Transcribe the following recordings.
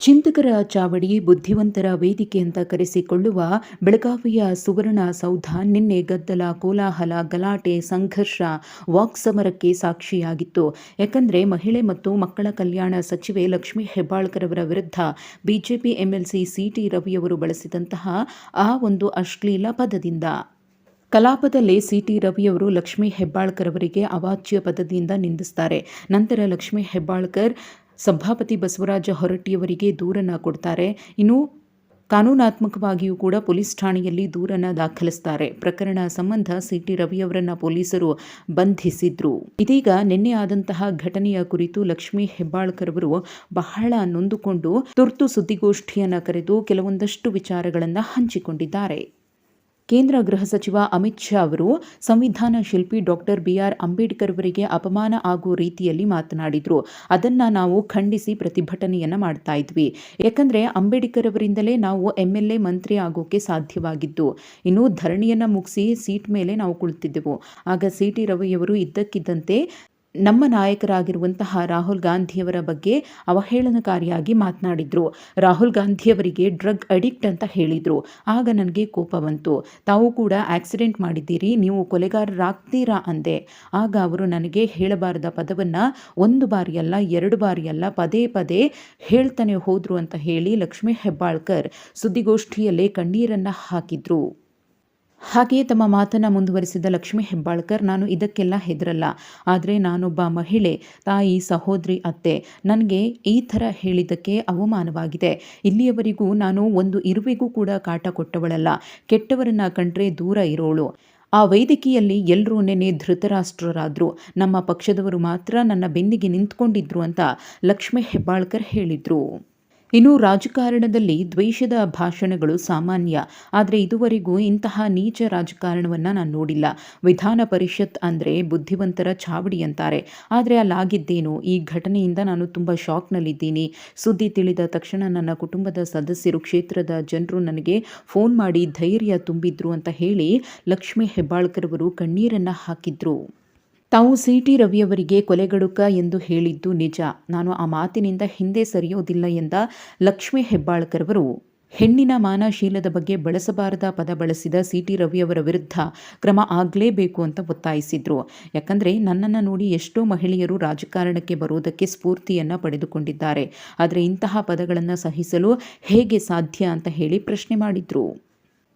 ಚಿಂತಕರ ಚಾವಡಿ ಬುದ್ಧಿವಂತರ ವೇದಿಕೆ ಅಂತ ಕರೆಸಿಕೊಳ್ಳುವ ಬೆಳಗಾವಿಯ ಸುವರ್ಣ ಸೌಧ ನಿನ್ನೆ ಗದ್ದಲ ಕೋಲಾಹಲ ಗಲಾಟೆ ಸಂಘರ್ಷ ವಾಕ್ಸಮರಕ್ಕೆ ಸಾಕ್ಷಿಯಾಗಿತ್ತು. ಯಾಕಂದರೆ ಮಹಿಳೆ ಮತ್ತು ಮಕ್ಕಳ ಕಲ್ಯಾಣ ಸಚಿವೆ ಲಕ್ಷ್ಮೀ ಹೆಬ್ಬಾಳ್ಕರ್ ಅವರ ವಿರುದ್ಧ ಬಿಜೆಪಿ ಎಂಎಲ್ಸಿ ಸಿಟಿ ರವಿಯವರು ಬಳಸಿದಂತಹ ಆ ಒಂದು ಅಶ್ಲೀಲ ಪದದಿಂದ. ಕಲಾಪದಲ್ಲಿ ಸಿಟಿ ರವಿಯವರು ಲಕ್ಷ್ಮೀ ಹೆಬ್ಬಾಳ್ಕರ್ ಅವರಿಗೆ ಅವಾಚ್ಯ ಪದದಿಂದ ನಿಂದಿಸ್ತಾರೆ. ನಂತರ ಲಕ್ಷ್ಮೀ ಹೆಬ್ಬಾಳ್ಕರ್ ಸಭಾಪತಿ ಬಸವರಾಜ ಹೊರಟ್ಟಿಯವರಿಗೆ ದೂರನ್ನು ಕೊಡ್ತಾರೆ. ಇನ್ನು ಕಾನೂನಾತ್ಮಕವಾಗಿಯೂ ಕೂಡ ಪೊಲೀಸ್ ಠಾಣೆಯಲ್ಲಿ ದೂರನ್ನು ದಾಖಲಿಸ್ತಾರೆ. ಪ್ರಕರಣ ಸಂಬಂಧ ಸಿಟಿ ರವಿಯವರನ್ನ ಪೊಲೀಸರು ಬಂಧಿಸಿದ್ರು. ಇದೀಗ ನಿನ್ನೆ ಆದಂತಹ ಘಟನೆಯ ಕುರಿತು ಲಕ್ಷ್ಮೀ ಹೆಬ್ಬಾಳ್ಕರ್ ಅವರು ಬಹಳ ನೊಂದುಕೊಂಡು ತುರ್ತು ಸುದ್ದಿಗೋಷ್ಠಿಯನ್ನು ಕರೆದು ಕೆಲವೊಂದಷ್ಟು ವಿಚಾರಗಳನ್ನು ಹಂಚಿಕೊಂಡಿದ್ದಾರೆ. ಕೇಂದ್ರ ಗೃಹ ಸಚಿವ ಅಮಿತ್ ಶಾ ಅವರು ಸಂವಿಧಾನ ಶಿಲ್ಪಿ ಡಾಕ್ಟರ್ ಬಿ ಆರ್ ಅಂಬೇಡ್ಕರ್ ಅವರಿಗೆ ಅಪಮಾನ ಆಗುವ ರೀತಿಯಲ್ಲಿ ಮಾತನಾಡಿದರು. ಅದನ್ನು ನಾವು ಖಂಡಿಸಿ ಪ್ರತಿಭಟನೆಯನ್ನು ಮಾಡ್ತಾ ಇದ್ವಿ. ಯಾಕಂದರೆ ಅಂಬೇಡ್ಕರ್ ಅವರಿಂದಲೇ ನಾವು ಎಂ ಎಲ್ ಎ ಮಂತ್ರಿ ಆಗೋಕೆ ಸಾಧ್ಯವಾಗಿದ್ದು. ಇನ್ನು ಧರಣಿಯನ್ನು ಮುಗಿಸಿ ಸೀಟ್ ಮೇಲೆ ನಾವು ಕುಳಿತಿದ್ದೆವು. ಆಗ ಸಿ ಟಿ ರವಿಯವರು ಇದ್ದಕ್ಕಿದ್ದಂತೆ ನಮ್ಮ ನಾಯಕರಾಗಿರುವಂತಹ ರಾಹುಲ್ ಗಾಂಧಿಯವರ ಬಗ್ಗೆ ಅವಹೇಳನಕಾರಿಯಾಗಿ ಮಾತನಾಡಿದ್ರು. ರಾಹುಲ್ ಗಾಂಧಿಯವರಿಗೆ ಡ್ರಗ್ ಅಡಿಕ್ಟ್ ಅಂತ ಹೇಳಿದ್ರು. ಆಗ ನನಗೆ ಕೋಪ ಬಂತು. ತಾವು ಕೂಡ ಆಕ್ಸಿಡೆಂಟ್ ಮಾಡಿದ್ದೀರಿ, ನೀವು ಕೊಲೆಗಾರರಾಗ್ತೀರಾ ಅಂದೆ. ಆಗ ಅವರು ನನಗೆ ಹೇಳಬಾರದ ಪದವನ್ನ ಒಂದು ಬಾರಿಯಲ್ಲ ಎರಡು ಬಾರಿಯಲ್ಲ ಪದೇ ಪದೇ ಹೇಳ್ತಾನೆ ಹೋದ್ರು ಅಂತ ಹೇಳಿ ಲಕ್ಷ್ಮೀ ಹೆಬ್ಬಾಳ್ಕರ್ ಸುದ್ದಿಗೋಷ್ಠಿಯಲ್ಲೇ ಕಣ್ಣೀರನ್ನ ಹಾಕಿದ್ರು. ಹಾಗೆಯೇ ತಮ್ಮ ಮಾತನ್ನು ಮುಂದುವರಿಸಿದ ಲಕ್ಷ್ಮೀ ಹೆಬ್ಬಾಳ್ಕರ್, ನಾನು ಇದಕ್ಕೆಲ್ಲ ಹೆದರಲ್ಲ. ಆದರೆ ನಾನೊಬ್ಬ ಮಹಿಳೆ, ತಾಯಿ, ಸಹೋದರಿ, ಅತ್ತೆ. ನನಗೆ ಈ ಥರ ಹೇಳಿದ್ದಕ್ಕೆ ಅವಮಾನವಾಗಿದೆ. ಇಲ್ಲಿಯವರೆಗೂ ನಾನು ಒಂದು ಇರುವೆಗೂ ಕೂಡ ಕಾಟ ಕೊಟ್ಟವಳಲ್ಲ. ಕೆಟ್ಟವರನ್ನ ಕಂಡ್ರೆ ದೂರ ಇರೋಳು. ಆ ವೇದಿಕೆಯಲ್ಲಿ ಎಲ್ಲರೂ ನೆನೆ ಧೃತರಾಷ್ಟ್ರರಾದರು. ನಮ್ಮ ಪಕ್ಷದವರು ಮಾತ್ರ ನನ್ನ ಬೆನ್ನಿಗೆ ನಿಂತ್ಕೊಂಡಿದ್ರು ಅಂತ ಲಕ್ಷ್ಮೀ ಹೆಬ್ಬಾಳ್ಕರ್ ಹೇಳಿದರು. ಇನ್ನು ರಾಜಕಾರಣದಲ್ಲಿ ದ್ವೇಷದ ಭಾಷಣಗಳು ಸಾಮಾನ್ಯ, ಆದರೆ ಇದುವರೆಗೂ ಇಂತಹ ನೀಚ ರಾಜಕಾರಣವನ್ನು ನಾನು ನೋಡಿಲ್ಲ. ವಿಧಾನ ಪರಿಷತ್ ಅಂದರೆ ಬುದ್ಧಿವಂತರ ಚಾವಡಿ ಅಂತಾರೆ. ಆದರೆ ಅಲ್ಲಾಗಿದ್ದೇನು? ಈ ಘಟನೆಯಿಂದ ನಾನು ತುಂಬ ಶಾಕ್ನಲ್ಲಿದ್ದೀನಿ. ಸುದ್ದಿ ತಿಳಿದ ತಕ್ಷಣ ನನ್ನ ಕುಟುಂಬದ ಸದಸ್ಯರು ಕ್ಷೇತ್ರದ ಜನರು ನನಗೆ ಫೋನ್ ಮಾಡಿ ಧೈರ್ಯ ತುಂಬಿದ್ರು ಅಂತ ಹೇಳಿ ಲಕ್ಷ್ಮೀ ಹೆಬ್ಬಾಳ್ಕರ್ ಅವರು ಕಣ್ಣೀರನ್ನು ಹಾಕಿದ್ರು. ತಾವು ಸಿ ಟಿ ರವಿಯವರಿಗೆ ಕೊಲೆಗಡುಕ ಎಂದು ಹೇಳಿದ್ದು ನಿಜ. ನಾನು ಆ ಮಾತಿನಿಂದ ಹಿಂದೆ ಸರಿಯೋದಿಲ್ಲ ಎಂದ ಲಕ್ಷ್ಮೀ ಹೆಬ್ಬಾಳ್ಕರ್ ಅವರು ಹೆಣ್ಣಿನ ಮಾನಶೀಲದ ಬಗ್ಗೆ ಬಳಸಬಾರದ ಪದ ಬಳಸಿದ ಸಿ ಟಿ ರವಿಯವರ ವಿರುದ್ಧ ಕ್ರಮ ಆಗಲೇಬೇಕು ಅಂತ ಒತ್ತಾಯಿಸಿದ್ರು. ಯಾಕಂದರೆ ನನ್ನನ್ನು ನೋಡಿ ಎಷ್ಟೋ ಮಹಿಳೆಯರು ರಾಜಕಾರಣಕ್ಕೆ ಬರುವುದಕ್ಕೆ ಸ್ಫೂರ್ತಿಯನ್ನು ಪಡೆದುಕೊಂಡಿದ್ದಾರೆ. ಆದರೆ ಇಂತಹ ಪದಗಳನ್ನು ಸಹಿಸಲು ಹೇಗೆ ಸಾಧ್ಯ ಅಂತ ಹೇಳಿ ಪ್ರಶ್ನೆ ಮಾಡಿದ್ರು.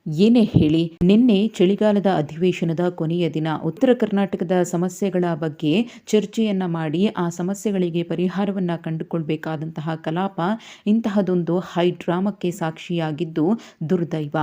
ಏನೇ ಹೇಳಿ, ನಿನ್ನೆ ಚಳಿಗಾಲದ ಅಧಿವೇಶನದ ಕೊನೆಯ ದಿನ ಉತ್ತರ ಕರ್ನಾಟಕದ ಸಮಸ್ಯೆಗಳ ಬಗ್ಗೆ ಚರ್ಚೆಯನ್ನ ಮಾಡಿ ಆ ಸಮಸ್ಯೆಗಳಿಗೆ ಪರಿಹಾರವನ್ನ ಕಂಡುಕೊಳ್ಬೇಕಾದಂತಹ ಕಲಾಪ ಇಂತಹದೊಂದು ಹೈ ಡ್ರಾಮಕ್ಕೆ ಸಾಕ್ಷಿಯಾಗಿದ್ದು ದುರ್ದೈವ.